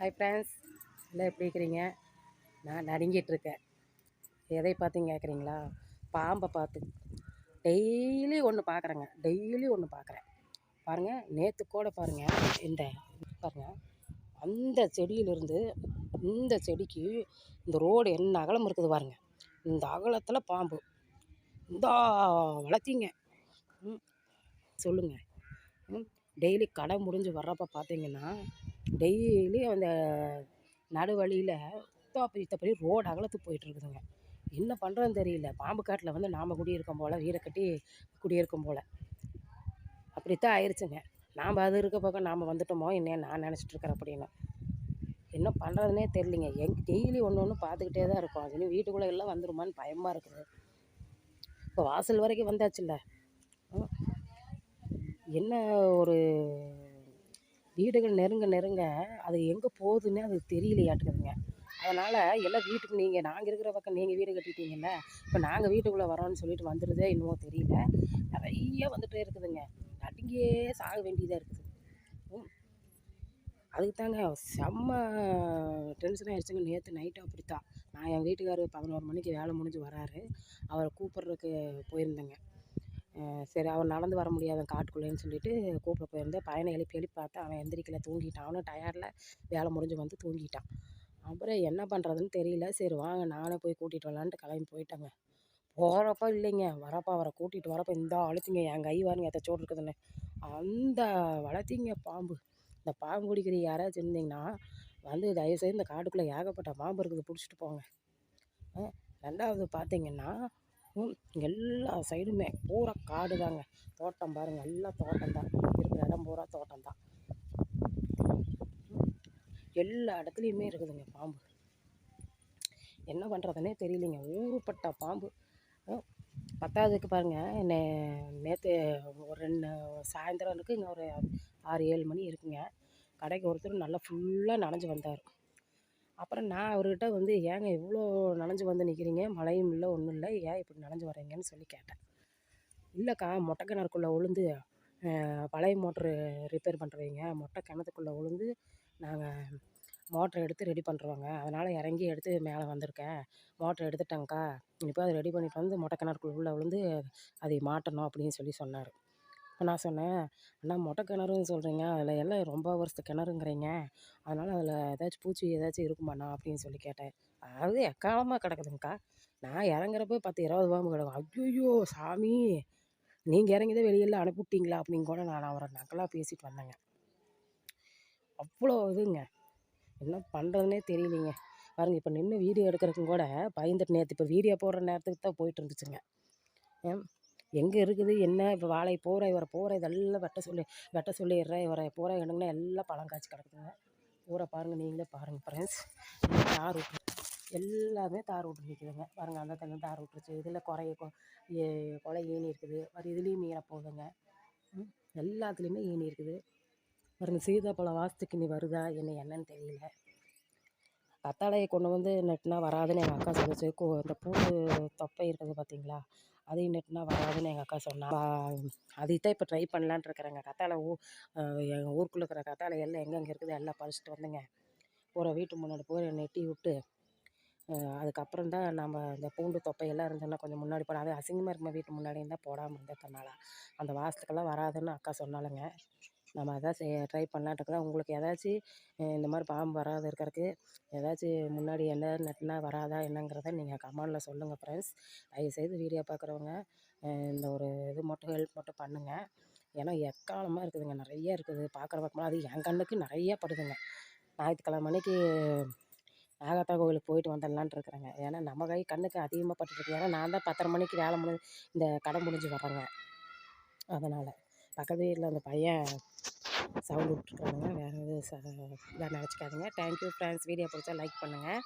Hi friends எல்லாம் எப்படி இருக்கிறீங்க? நான் நடுங்கிட்டு இருக்கேன் எதை பார்த்து கேட்குறீங்களா? பாம்பை பார்த்து. டெய்லி ஒன்று பார்க்குறேங்க. டெய்லி ஒன்று பார்க்குறேன். பாருங்கள் நேற்று கூட பாருங்கள் இந்த பாருங்கள் அந்த செடியிலிருந்து இந்த செடிக்கு இந்த ரோடு என்ன அகலம் இருக்குது பாருங்கள் இந்த அகலத்தில் பாம்பு. இந்த வளர்த்திங்க. ம் சொல்லுங்கள் ம் டெய்லி கடை முடிஞ்சு வர்றப்போ பார்த்தீங்கன்னா டெய்லி அந்த நடுவழியில் இத்தாப்படி இத்தப்படி ரோடு அகலத்துக்கு போயிட்டுருக்குதுங்க என்ன பண்ணுறதுன்னு தெரியல. பாம்பு காட்டில் வந்து நாம் குடியிருக்கோம் போல் வீடை கட்டி குடியிருக்கும் போல். அப்படித்தான் ஆயிடுச்சுங்க நாம் அது இருக்க பக்கம் நாம் வந்துட்டோமோ என்ன நான் நினச்சிட்ருக்கிறேன் அப்படின்னு. என்ன பண்ணுறதுனே தெரியலிங்க. எங் டெய்லி ஒன்று ஒன்று பார்த்துக்கிட்டே தான் இருக்கும். அது இன்னும் வீட்டுக்குள்ளே எல்லாம் வந்துருமான்னு பயமாக இருக்குது. இப்போ வாசல் வரைக்கும் வந்தாச்சுல்ல. என்ன ஒரு வீடுகள் நெருங்க நெருங்க அது எங்கே போகுதுன்னு அது தெரியலையாட்டுக்குதுங்க. அதனால் எல்லாம் வீட்டுக்கு நீங்கள் நாங்கள் இருக்கிற பக்கம் நீங்கள் வீடு கட்டிட்டீங்கல்ல இப்போ நாங்கள் வீட்டுக்குள்ளே வரோன்னு சொல்லிட்டு வந்துடுதே இன்னமும் தெரியல. நிறைய வந்துகிட்டே இருக்குதுங்க. நடுங்கியே சாக வேண்டியதாக இருக்குது. ம். அதுக்கு தாங்க செம்ம டென்ஷன் ஆயிடுச்சுங்க. நேற்று நைட்டு அப்படித்தான். நான் என் வீட்டுக்காரர் பதினோரு மணிக்கு வேலை முடிஞ்சு வராரு. அவரை கூப்பிட்றதுக்கு போயிருந்தேங்க. சரி அவன் நடந்து வர முடியாத காட்டுக்குள்ளேன்னு சொல்லிட்டு கூப்பிட போயிருந்தேன். பையனை எழுப்பி எழுப்பி பார்த்தா அவன் எந்திரிக்கல தூங்கிட்டான். அவனும் டயர்டில் வேலை முடிஞ்சு வந்து தூங்கிட்டான். அப்புறம் என்ன பண்ணுறதுன்னு தெரியல. சரி வாங்க நானே போய் கூட்டிகிட்டு வரலான்ட்டு கிளம்பி போயிட்டேங்க. போகிறப்ப இல்லைங்க. வரப்போ அவரை கூட்டிகிட்டு வரப்போ இந்த அழுத்திங்க என் கை வாருங்க எத்தச்சோடு இருக்குதுன்னு. அந்த வளர்த்திங்க பாம்பு. இந்த பாம்பு குடிக்கிற யாராச்சும் இருந்தீங்கன்னா வந்து தயவுசெய்து இந்த காட்டுக்குள்ளே ஏகப்பட்ட பாம்பு இருக்குது பிடிச்சிட்டு போங்க. ரெண்டாவது பார்த்தீங்கன்னா எல்லா சைடுமே பூரா காடு தாங்க தோட்டம் பாருங்கள் எல்லாம் தோட்டம் தான் இருக்கிற இடம் பூரா தோட்டம் தான் எல்லா இடத்துலையுமே இருக்குதுங்க பாம்பு. என்ன பண்ணுறதுனே தெரியலைங்க. ஊருப்பட்ட பாம்பு. பத்தாவதுக்கு பாருங்கள் என்ன நேற்று ஒரு ரெண்டு சாயந்தரம் இருக்குது இங்கே ஒரு ஆறு ஏழு மணி இருக்குங்க. கடைக்கு ஒருத்தர் நல்லா ஃபுல்லாக நனைஞ்சு வந்தார். அப்புறம் நான் அவர்கிட்ட வந்து ஏங்க இவ்வளோ நனைஞ்சு வந்து நிற்கிறீங்க மழையும் இல்லை ஒன்றும் இல்லை. ஏன் இப்படி நனைஞ்சு வர்றீங்கன்னு சொல்லி கேட்டேன். இல்லைக்கா மொட்டை கிணறுக்குள்ளே உளுந்து பழைய மோட்ரு ரிப்பேர் பண்ணுறவங்க மொட்டை கிணத்துக்குள்ளே உளுந்து நாங்கள் மோட்ரு எடுத்து ரெடி பண்ணுறோங்க அதனால் இறங்கி எடுத்து மேலே வந்திருக்கேன். மோட்ரு எடுத்துட்டேங்க்கா இப்போ அதை ரெடி பண்ணிட்டு வந்து மொட்டை கிணறுக்குள்ளே உள்ளே விழுந்து அதை மாட்டணும் அப்படின்னு சொல்லி சொன்னார். நான் சொன்னேன் அண்ணா மொட்டை கிணறுன்னு சொல்கிறீங்க அதில் எல்லாம் ரொம்ப வருஷத்து கிணறுங்கிறீங்க. அதனால் அதில் ஏதாச்சும் பூச்சி ஏதாச்சும் இருக்குமாண்ணா? அப்படின்னு சொல்லி கேட்டேன். அது எக்காலமாக கிடக்குதுங்கக்கா? நான் இறங்குறப்ப பத்து இருபது பாம்பு கிடக்கும். ஐயோ சாமி! நீங்கள் இறங்கிதான் வெளியில் அனுப்பிவிட்டீங்களா? அப்படின்னு கூட நான் அவரை நக்கலாக பேசிட்டு வந்தேங்க. அவ்வளோ இதுங்க. என்ன பண்ணுறதுனே தெரியலைங்க. பாருங்க இப்போ நின்று வீடியோ எடுக்கிறதுக்கும் கூட பயந்துட்டு நேற்று இப்போ வீடியோ போடுற நேரத்துக்கு தான் போயிட்டு இருந்துச்சுங்க. ஏன் எங்கே இருக்குது? என்ன? இப்போ வாழை போகிற இவரை போகிற இதெல்லாம் வெட்ட சொல்லி வெட்ட சொல்லிடுறேன். இவரை போகிற இடங்கன்னா எல்லாம் பழம் காய்ச்சி கிடக்குதுங்க. ஊரை பாருங்கள் நீங்களே பாருங்கள் ஃப்ரெண்ட்ஸ் தார் விட்டு எல்லாமே தார் விட்டு நிற்குதுங்க பாருங்கள் அந்த தங்க தார் விட்டுருச்சு இதில் குறைய கொலை ஏணி இருக்குது. மறு இதுலேயும் மீற போகுதுங்க எல்லாத்துலேயுமே ஈனி இருக்குது. பாருங்கள் சீதாப்பழம் வாசத்துக்கு நீ வருதா? என்ன என்னன்னு தெரியல. கத்தாழையை கொண்டு வந்து நட்டுனா வராதுன்னு எங்கள் அக்கா சொல்லிச்சு. கு இந்த பூ தொப்பை இருக்குது பார்த்தீங்களா அதையும் நெட்டுனா வராதுன்னு எங்கள் அக்கா சொன்னா. அதைத்தான் இப்போ ட்ரை பண்ணலான்ட்டு இருக்கிறேங்க கத்தாழை ஊ எங்கள் ஊருக்குள்ளே இருக்கிற கத்தாழை எல்லாம் எங்கெங்கே இருக்குது எல்லாம் பறிச்சிட்டு வந்துங்க. போகிற வீட்டு முன்னாடி போய் நெட்டி விட்டு அதுக்கப்புறம் தான் நம்ம இந்த பூண்டு தொப்பையெல்லாம் இருந்ததுன்னா கொஞ்சம் முன்னாடி போட அது அசிங்கமாக இருக்குமா வீட்டு முன்னாடி இருந்தால் போடாமல் இருந்ததுனால அந்த வாசத்துக்கெல்லாம் வராதுன்னு அக்கா சொன்னாலுங்க நம்ம அதான் செய்ய ட்ரை பண்ணலான்ட்டு இருக்கிறோம் உங்களுக்கு ஏதாச்சும் இந்த மாதிரி பாம்பு வராது இருக்கிறதுக்கு ஏதாச்சும் முன்னாடி என்ன நட்டுனா வராதா என்னங்கிறத நீங்கள் கமெண்டில் சொல்லுங்கள் ஃப்ரெண்ட்ஸ் தயவுசெய்து வீடியோ பார்க்குறவங்க இந்த ஒரு இது மட்டும் ஹெல்ப் மட்டும் பண்ணுங்கள் ஏன்னா எக்காலமாக இருக்குதுங்க. நிறைய இருக்குது. பார்க்குற பக்கமெல்லாம் அது என் கண்ணுக்கு நிறைய படுதுங்க. ஞாயிற்றுக்கிழமை அன்னைக்கு நாகாத்தா கோவிலுக்கு போயிட்டு வந்துடலான்ட்டு இருக்கிறேங்க. ஏன்னா நம்ம கை கண்ணுக்கு அதிகமாக பட்டுருக்கு ஏன்னா நான் தான் பத்தரை மணிக்கு வேலை முடிஞ்சு இந்த கடை முடிஞ்சு வர்றேங்க. அதனால். பக்கத்து வீட்டில் அந்த பையன் சவுண்டு விட்ருக்கானுங்க வேறு எதுவும் ச இதாக நினச்சிக்காதீங்க. தேங்க்யூ ஃப்ரெண்ட்ஸ் வீடியோ பிடிச்சா லைக் பண்ணுங்கள்